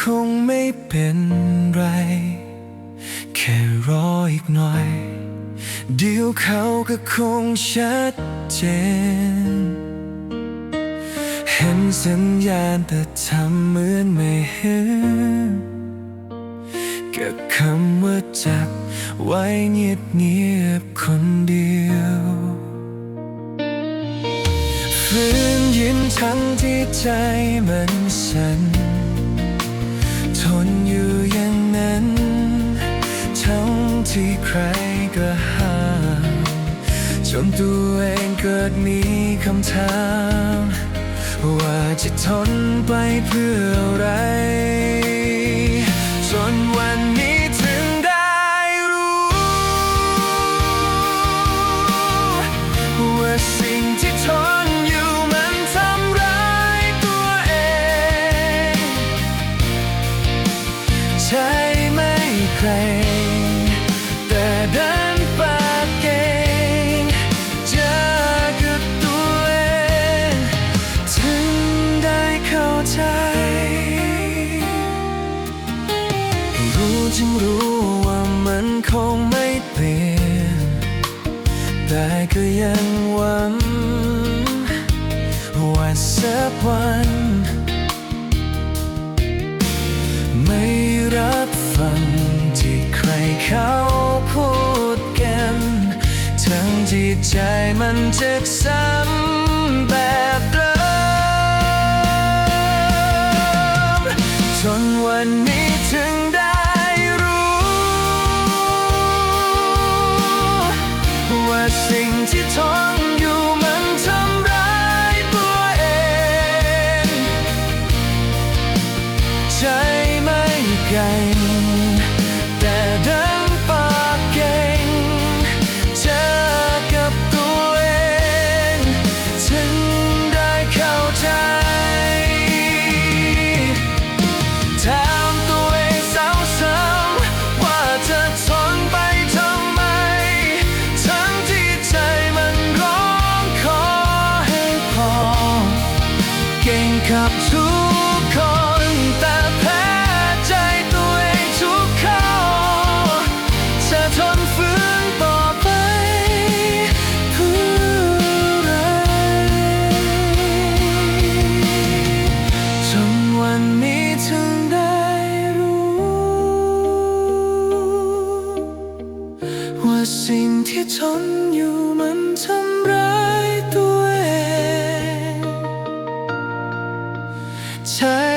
คงไม่เป็นไร แค่รออีกหน่อย เดี๋ยวเขาก็คงชัดเจน เห็นสัญญาณแต่ทำเหมือนไม่เห็นกับคำว่าจับไว้เงียบเงียบๆคนเดียวฝืนยินทั้งที่ใจมันสั่น นอยู่อย่างนั้น ทั้งที่ใครก็ห้ามจนตัวเองเกิดมีคำถาม ว่าจะทนไปเพื่ออะไร รู้จึงรู้ว่ามันคงไม่เปลี่ยน แต่ก็ยังหวังว่าสักวัน ไม่รับฟังที่ใครเขาพูดกัน ทั้งที่ใจมันจะซ้ำแบบเดิมจนวันนี้ สิ่งที่ท้องอยู่มันทำร้ายตัวเองใจไม่ไก่ กับทุกคนแต่แพ้ใจตัวเองทุกข้อจะทนฝืนต่อไปเพื่ออะไรจนวันนี้ถึงได้รู้ ว่าสิ่งที่ทนอยู่มัน เธอ